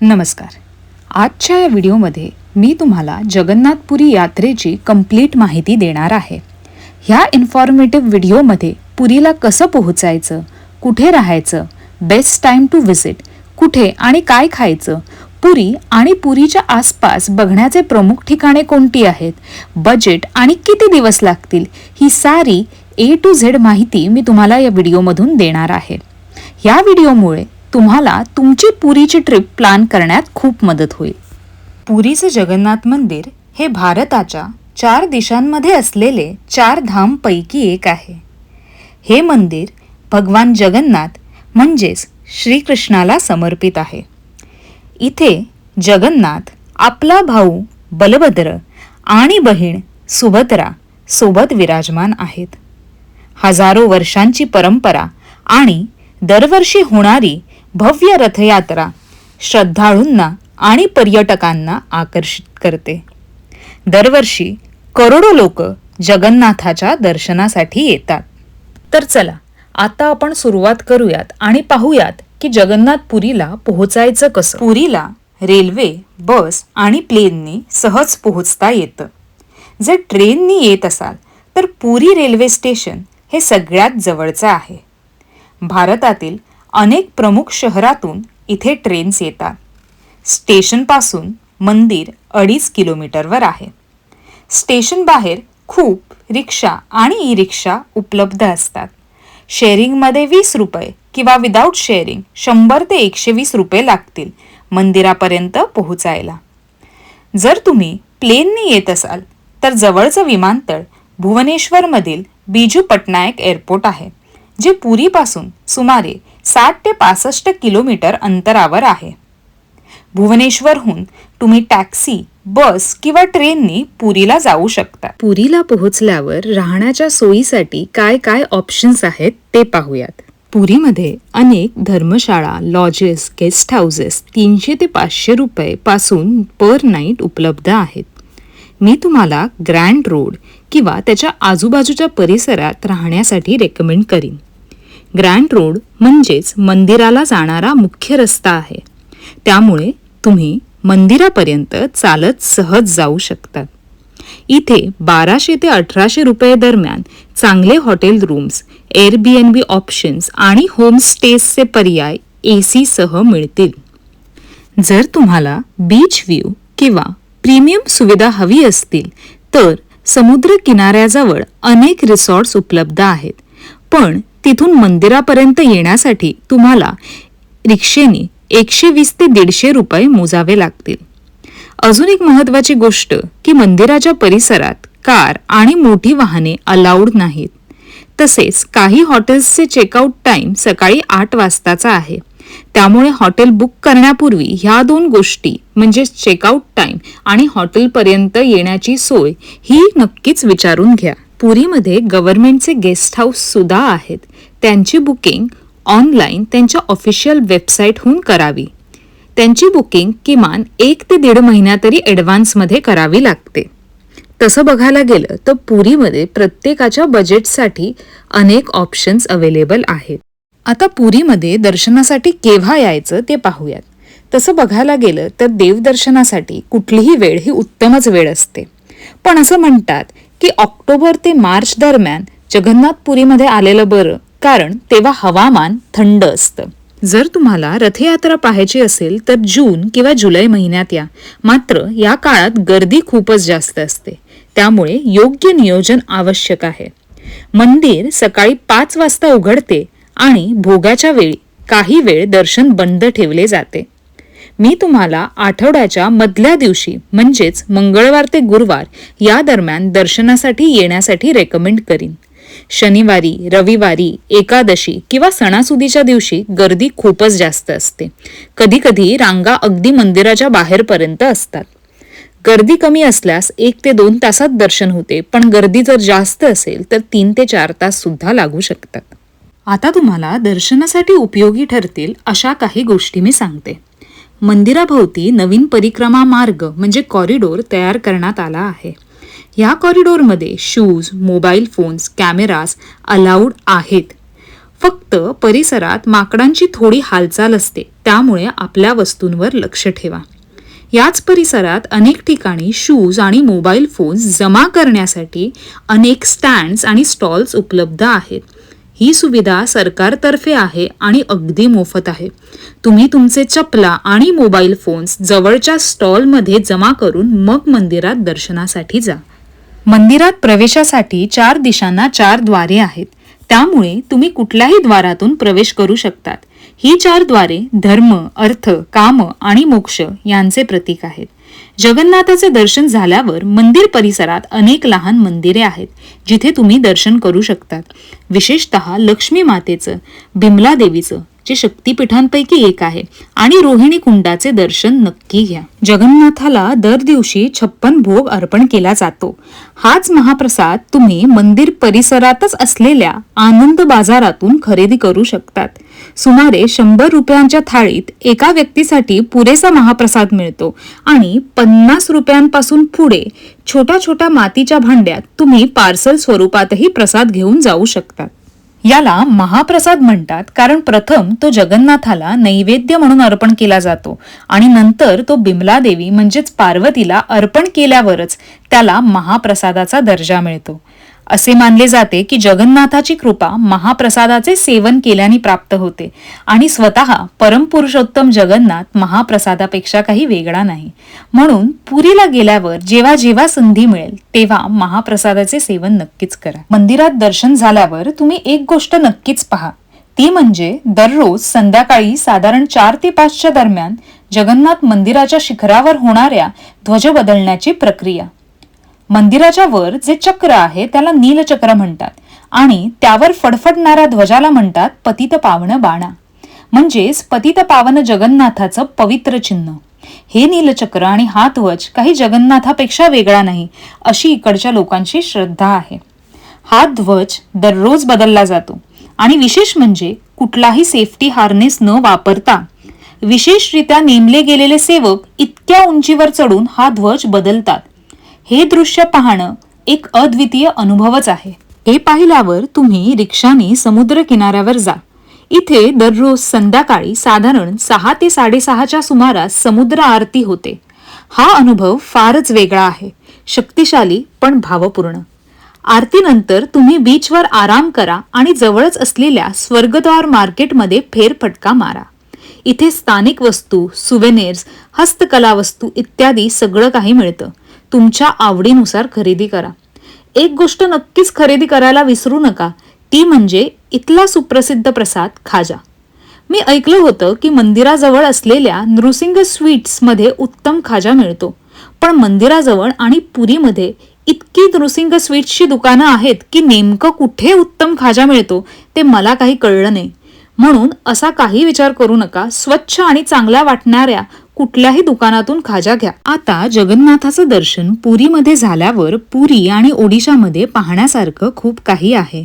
नमस्कार. आजच्या या व्हिडिओमध्ये मी तुम्हाला जगन्नाथपुरी यात्रेची कंप्लीट माहिती देणार आहे. ह्या इन्फॉर्मेटिव्ह व्हिडिओमध्ये पुरीला कसं पोहोचायचं कुठे राहायचं बेस्ट टाईम टू व्हिजिट कुठे आणि काय खायचं पुरी आणि पुरीच्या आसपास बघण्याचे प्रमुख ठिकाणे कोणती आहेत बजेट आणि किती दिवस लागतील ही सारी ए टू झेड माहिती मी तुम्हाला या व्हिडिओमधून देणार आहे. या व्हिडिओमुळे तुम्हाला तुमची पुरीची ट्रिप प्लॅन करण्यात खूप मदत होईल. पुरीचे जगन्नाथ मंदिर हे भारताच्या चार दिशांमध्ये असलेले चार धामपैकी एक आहे. हे मंदिर भगवान जगन्नाथ म्हणजेच श्रीकृष्णाला समर्पित आहे. इथे जगन्नाथ आपला भाऊ बलभद्र आणि बहीण सुभद्रा सोबत विराजमान आहेत. हजारो वर्षांची परंपरा आणि दरवर्षी होणारी भव्य रथयात्रा श्रद्धाळूंना आणि पर्यटकांना आकर्षित करते. दरवर्षी करोडो लोक जगन्नाथाच्या दर्शनासाठी येतात. तर चला आता आपण सुरुवात करूयात आणि पाहूयात की जगन्नाथपुरीला पोहोचायचं कसं. पुरीला रेल्वे बस आणि प्लेननी सहज पोहोचता येतं. जर ट्रेननी येत असाल तर पुरी रेल्वे स्टेशन हे सगळ्यात जवळचं आहे. भारतातील अनेक प्रमुख शहरातून इथे ट्रेन्स येतात. स्टेशनपासून मंदिर अडीच किलोमीटरवर आहे. स्टेशन बाहेर खूप रिक्षा आणि ई रिक्षा उपलब्ध असतात. शेअरिंगमध्ये वीस रुपये किंवा विदाऊट शेअरिंग शंभर ते एकशे वीस रुपये लागतील मंदिरापर्यंत पोहोचायला. जर तुम्ही प्लेनने येत असाल तर जवळचं विमानतळ भुवनेश्वरमधील बिजू पटनायक एअरपोर्ट आहे जे पुरीपासून सुमारे साठ ते पासष्ट किलोमीटर अंतरावर आहे. भुवनेश्वरहून तुम्ही टॅक्सी बस किंवा ट्रेननी पुरीला जाऊ शकता. पुरीला पोहोचल्यावर राहण्याच्या सोयीसाठी काय काय ऑप्शन्स आहेत ते पाहूयात. पुरीमध्ये अनेक धर्मशाळा लॉजेस गेस्ट हाऊसेस तीनशे ते पाचशे रुपये पासून पर नाईट उपलब्ध आहेत. मी तुम्हाला ग्रँड रोड किंवा त्याच्या आजूबाजूच्या परिसरात राहण्यासाठी रेकमेंड करीन. ग्रँड रोड म्हणजेच मंदिराला जाणारा मुख्य रस्ता आहे. त्यामुळे तुम्ही मंदिरापर्यंत चालत सहज जाऊ शकतात इथे बाराशे ते अठराशे रुपये दरम्यान चांगले हॉटेल रूम्स एअरबीएनबी ऑप्शन्स आणि होमस्टेजचे पर्याय ए सह मिळतील. जर तुम्हाला बीच व्ह्यू किंवा प्रीमियम सुविधा हवी असतील तर समुद्र किनाऱ्याजवळ अनेक रिसॉर्ट्स उपलब्ध आहेत. पण तिथून मंदिरापर्यंत येण्यासाठी तुम्हाला रिक्षेने एकशे वीस ते दीडशे रुपये मोजावे लागतील. अजून एक महत्त्वाची गोष्ट की मंदिराच्या परिसरात कार आणि मोठी वाहने अलाउड नाहीत. तसेच काही हॉटेल्सचे चेकआउट टाईम सकाळी आठ वाजताचा आहे. त्यामुळे हॉटेल बुक करण्यापूर्वी ह्या दोन गोष्टी म्हणजे चेकआउट टाईम आणि हॉटेलपर्यंत येण्याची सोय ही नक्कीच विचारून घ्या. पुरीमध्ये गव्हर्नमेंटचे गेस्ट हाऊस सुद्धा आहेत. त्यांची बुकिंग ऑनलाईन त्यांच्या ऑफिशियल वेबसाईटहून करावी. त्यांची बुकिंग किमान एक ते दीड महिना तरी ॲडव्हान्समध्ये करावी लागते. तसं बघायला गेलं तर पुरीमध्ये प्रत्येकाच्या बजेटसाठी अनेक ऑप्शन्स अवेलेबल आहेत. आता पुरीमध्ये दर्शनासाठी केव्हा यायचं ते पाहूयात. तसं बघायला गेलं तर देवदर्शनासाठी कुठलीही वेळ ही उत्तमच वेळ असते. पण असं म्हणतात की ऑक्टोबर ते मार्च दरम्यान जगन्नाथपुरीमध्ये आलेलं बरं कारण तेव्हा हवामान थंड असतं. जर तुम्हाला रथयात्रा पाहायची असेल तर जून किंवा जुलै महिन्यात या. मात्र या काळात गर्दी खूपच जास्त असते. त्यामुळे योग्य नियोजन आवश्यक आहे. मंदिर सकाळी पाच वाजता उघडते आणि भोगाच्या वेळी काही वेळ दर्शन बंद ठेवले जाते. मी तुम्हाला आठवड्याच्या मधल्या दिवशी म्हणजेच मंगळवार ते गुरुवार या दरम्यान दर्शनासाठी येण्यासाठी रेकमेंड करीन. शनिवारी रविवारी एकादशी किंवा सणासुदीच्या दिवशी गर्दी खूपच जास्त असते. कधीकधी रांगा अगदी मंदिराच्या बाहेरपर्यंत असतात. गर्दी कमी असल्यास एक ते दोन तासात दर्शन होते पण गर्दी जर जास्त असेल तर तीन ते चार तास सुद्धा लागू शकतात. आता तुम्हाला दर्शनासाठी उपयोगी ठरतील अशा काही गोष्टी मी सांगते. मंदिराभोवती नवीन परिक्रमा मार्ग म्हणजे कॉरिडोर तयार करण्यात आला आहे. ह्या कॉरिडोरमध्ये shoes mobile phones cameras allowed आहेत. फक्त परिसरात माकडांची थोडी हालचाल असते त्यामुळे आपल्या वस्तूंवर लक्ष ठेवा. याच परिसरात अनेक ठिकाणी शूज आणि मोबाईल फोन्स जमा करण्यासाठी अनेक स्टँड्स आणि स्टॉल्स उपलब्ध आहेत. ही सुविधा सरकारतर्फे आहे आणि अगदी मोफत आहे. तुम्ही तुमचे चपला आणि मोबाईल फोन्स जवळच्या स्टॉलमध्ये जमा करून मग मंदिरात दर्शनासाठी जा. मंदिरात प्रवेशासाठी चार दिशांना चारद्वारे आहेत. त्यामुळे तुम्ही कुठल्याही द्वारातून प्रवेश करू शकतात. ही चारद्वारे धर्म अर्थ काम आणि मोक्ष यांचे प्रतीक आहेत. जगन्नाथाचे दर्शन झाल्यावर मंदिर परिसरात अनेक लहान मंदिरे आहेत जिथे तुम्ही दर्शन करू शकतात. विशेषतः लक्ष्मी मातेचं बिमला देवीचं जे शक्तीपीठांपैकी एक आहे आणि रोहिणी कुंडाचे दर्शन नक्की घ्या. जगन्नाथाला दर दिवशी छप्पन भोग अर्पण केला जातो. हाच महाप्रसाद तुम्ही मंदिर परिसरातच असलेल्या आनंद बाजारातून खरेदी करू शकतात. सुमारे शंभर रुपयांच्या थाळीत एका व्यक्तीसाठी पुरेसा महाप्रसाद मिळतो. आणि पन्नास रुपयांपासून पुढे छोट्या छोट्या मातीच्या भांड्यात तुम्ही पार्सल स्वरूपातही प्रसाद घेऊन जाऊ शकतात याला महाप्रसाद म्हणतात कारण प्रथम तो जगन्नाथाला नैवेद्य म्हणून अर्पण केला जातो आणि नंतर तो बिमला देवी म्हणजेच पार्वतीला अर्पण केल्यावरच त्याला महाप्रसादाचा दर्जा मिळतो. असे मानले जाते की जगन्नाथाची कृपा महाप्रसादाचे सेवन केल्याने प्राप्त होते. आणि स्वतः परमपुरुषोत्तम जगन्नाथ महाप्रसादापेक्षा काही वेगळा नाही. म्हणून पुरीला गेल्यावर जेव्हा जेव्हा संधी मिळेल तेव्हा महाप्रसादाचे सेवन नक्कीच करा. मंदिरात दर्शन झाल्यावर तुम्ही एक गोष्ट नक्कीच पहा. ती म्हणजे दररोज संध्याकाळी साधारण चार ते पाचच्या दरम्यान जगन्नाथ मंदिराच्या शिखरावर होणाऱ्या ध्वज बदलण्याची प्रक्रिया. मंदिराच्या वर जे चक्र आहे त्याला नीलचक्र म्हणतात. आणि त्यावर फडफडणाऱ्या ध्वजाला म्हणतात पतित पावन बाणा. म्हणजेच पतित पावन जगन्नाथाचं पवित्र चिन्ह. हे नीलचक्र आणि हा ध्वज काही जगन्नाथापेक्षा वेगळा नाही अशी इकडच्या लोकांची श्रद्धा आहे. हा ध्वज दररोज बदलला जातो. आणि विशेष म्हणजे कुठलाही सेफ्टी हार्नेस न वापरता विशेषरित्या नेमले गेलेले सेवक इतक्या उंचीवर चढून हा ध्वज बदलतात. हे दृश्य पाहणं एक अद्वितीय अनुभवच आहे. हे पाहिल्यावर तुम्ही रिक्षाने समुद्र किनाऱ्यावर जा. इथे दररोज संध्याकाळी साधारण सहा ते साडेसहाच्या सुमारास समुद्र आरती होते. हा अनुभव फारच वेगळा आहे. शक्तिशाली पण भावपूर्ण. आरतीनंतर तुम्ही बीचवर आराम करा आणि जवळच असलेल्या स्वर्गद्वार मार्केटमध्ये फेरफटका मारा. इथे स्थानिक वस्तू सुवेनेर्स हस्तकला वस्तू इत्यादी सगळं काही मिळतं. तुमच्या आवडीनुसार खरेदी करा. एक गोष्ट नक्कीच खरेदी करायला विसरू नका. ती म्हणजे इथला सुप्रसिद्ध प्रसाद खाजा. मी ऐकलं होतं की मंदिराजवळ असलेल्या नृसिंग स्वीट्समध्ये उत्तम खाजा मिळतो. पण मंदिराजवळ आणि पुरीमध्ये इतकी नृसिंग स्वीट्सची दुकानं आहेत की नेमकं कुठे उत्तम खाजा मिळतो ते मला काही कळलं नाही. म्हणून असा काही विचार करू नका. स्वच्छ आणि चांगल्या वाटणाऱ्या कुठल्याही दुकानातून खाजा घ्या. आता जगन्नाथाचं दर्शन पुरीमध्ये झाल्यावर पुरी आणि ओडिशामध्ये पाहण्यासारखं खूप काही आहे.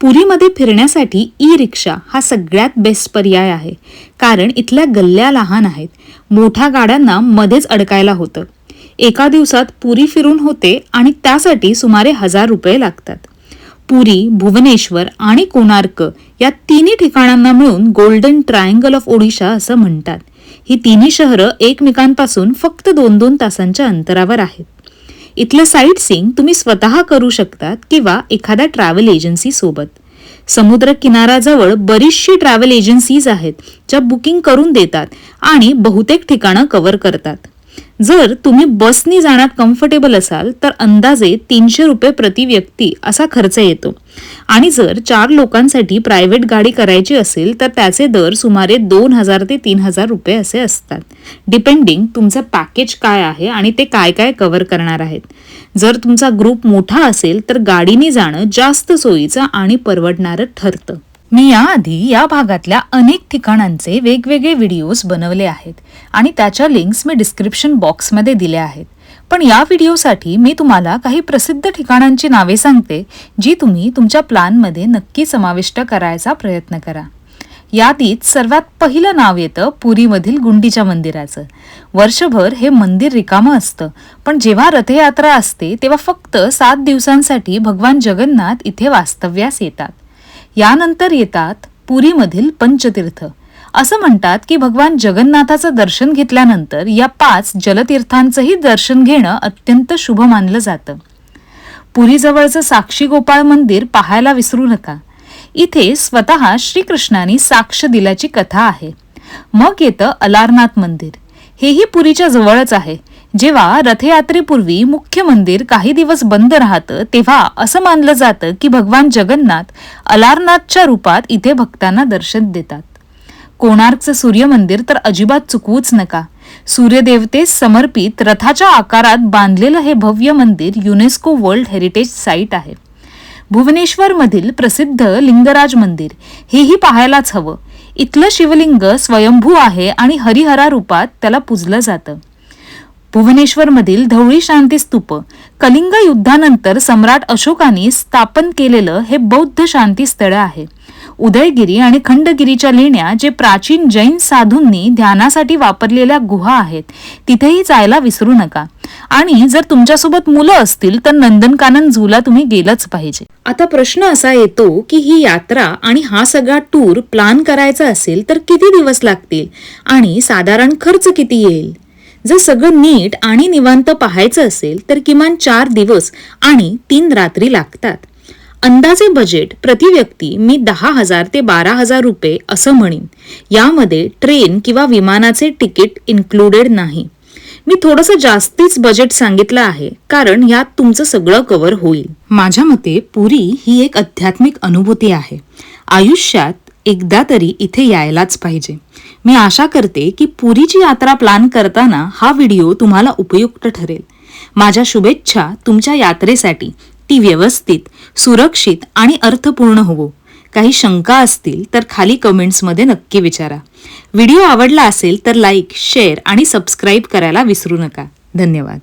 पुरीमध्ये फिरण्यासाठी ई रिक्षा हा सगळ्यात बेस्ट पर्याय आहे. कारण इथल्या गल्ल्या लहान आहेत. मोठ्या गाड्यांना मध्येच अडकायला होतं. एका दिवसात पुरी फिरून होते आणि त्यासाठी सुमारे हजार रुपये लागतात. पुरी भुवनेश्वर आणि कोणार्क या तिन्ही ठिकाणांना मिळून गोल्डन ट्रायंगल ऑफ ओडिशा असं म्हणतात. ही तिन्ही शहरं एकमेकांपासून फक्त दोन दोन तासांच्या अंतरावर आहेत. इथलं साईट सीइंग तुम्ही स्वतः करू शकतात किंवा एखाद्या ट्रॅव्हल एजन्सी सोबत. समुद्र किनाऱ्याजवळ बरीचशी ट्रॅव्हल एजन्सीज आहेत ज्या बुकिंग करून देतात आणि बहुतेक ठिकाणं कव्हर करतात. जर तुम्ही बसनी जाण्यात कम्फर्टेबल असाल तर अंदाजे तीनशे रुपये प्रति व्यक्ती असा खर्च येतो. आणि जर चार लोकांसाठी प्रायव्हेट गाडी करायची असेल तर त्याचे दर सुमारे दोन हजार ते तीन हजार रुपये असे असतात. डिपेंडिंग तुमचं पॅकेज काय आहे आणि ते काय काय कव्हर करणार आहेत. जर तुमचा ग्रुप मोठा असेल तर गाडीने जाणं जास्त सोयीचं आणि परवडणारं ठरतं. मी याआधी या भागातल्या अनेक ठिकाणांचे वेगवेगळे व्हिडिओज बनवले आहेत आणि त्याच्या लिंक्स मी डिस्क्रिप्शन बॉक्समध्ये दिल्या आहेत. पण या व्हिडिओसाठी मी तुम्हाला काही प्रसिद्ध ठिकाणांची नावे सांगते जी तुम्ही तुमच्या प्लॅनमध्ये नक्की समाविष्ट करायचा प्रयत्न करा. यादीत सर्वात पहिलं नाव येतं पुरीमधील गुंडीच्या मंदिराचं. वर्षभर हे मंदिर रिकामं असतं पण जेव्हा रथयात्रा असते तेव्हा फक्त सात दिवसांसाठी भगवान जगन्नाथ इथे वास्तव्यास येतात. यानंतर येतात पुरीमधील पंचतीर्थ. असं म्हणतात की भगवान जगन्नाथाचं दर्शन घेतल्यानंतर या पाच जलतीर्थांचंही दर्शन घेणं अत्यंत शुभ मानलं जातं. पुरीजवळचं साक्षी गोपाळ मंदिर पाहायला विसरू नका. इथे स्वतः श्रीकृष्णाने साक्ष दिल्याची कथा आहे. मग येतं अलारनाथ मंदिर. हेही पुरीच्या जवळच आहे. जेव्हा रथयात्रेपूर्वी मुख्य मंदिर काही दिवस बंद राहतं तेव्हा असं मानलं जातं की भगवान जगन्नाथ अलारनाथच्या रूपात इथे भक्तांना दर्शन देतात. कोणार्कचं सूर्य मंदिर तर अजिबात चुकवूच नका. सूर्यदेवतेस समर्पित रथाच्या आकारात बांधलेलं हे भव्य मंदिर युनेस्को वर्ल्ड हेरिटेज साईट आहे. भुवनेश्वरमधील प्रसिद्ध लिंगराज मंदिर हेही पाहायलाच हवं. इथलं शिवलिंग स्वयंभू आहे आणि हरिहरा रूपात त्याला पूजलं जातं. भुवनेश्वरमधील धवळी शांती स्तूप कलिंग युद्धानंतर सम्राट अशोकाने स्थापन केलेलं हे बौद्ध शांती स्थळ आहे. उदयगिरी आणि खंडगिरीच्या लेण्या जे प्राचीन जैन साधूंनी ध्यानासाठी वापरलेल्या गुहा आहेत तिथेही जायला विसरू नका. आणि जर तुमच्यासोबत मुलं असतील तर नंदनकानन झूला तुम्ही गेलंच पाहिजे. आता प्रश्न असा येतो की ही यात्रा आणि हा सगळा टूर प्लान करायचा असेल तर किती दिवस लागतील? आणि साधारण खर्च किती येईल? जर सगळं नीट आणि निवांत पाहायचं असेल तर किमान चार दिवस आणि तीन रात्री लागतात. अंदाजे बजेट प्रति व्यक्ती मी दहा हजार ते बारा हजार रुपये असं म्हणेन. यामध्ये ट्रेन किंवा विमानाचे तिकीट इन्क्लुडेड नाही. मी थोडंसं जास्तीच बजेट सांगितलं आहे कारण यात तुमचं सगळं कव्हर होईल. माझ्या मते पुरी ही एक आध्यात्मिक अनुभूती आहे. आयुष्यात एकदा तरी इथे यायलाच पाहिजे. मी आशा करते की पुरीची यात्रा प्लॅन करताना हा व्हिडिओ तुम्हाला उपयुक्त ठरेल. माझ्या शुभेच्छा तुमच्या यात्रेसाठी. ती व्यवस्थित सुरक्षित आणि अर्थपूर्ण होवो. काही शंका असतील तर खाली कमेंट्समध्ये नक्की विचारा. व्हिडिओ आवडला असेल तर लाईक शेअर आणि सबस्क्राईब करायला विसरू नका. धन्यवाद.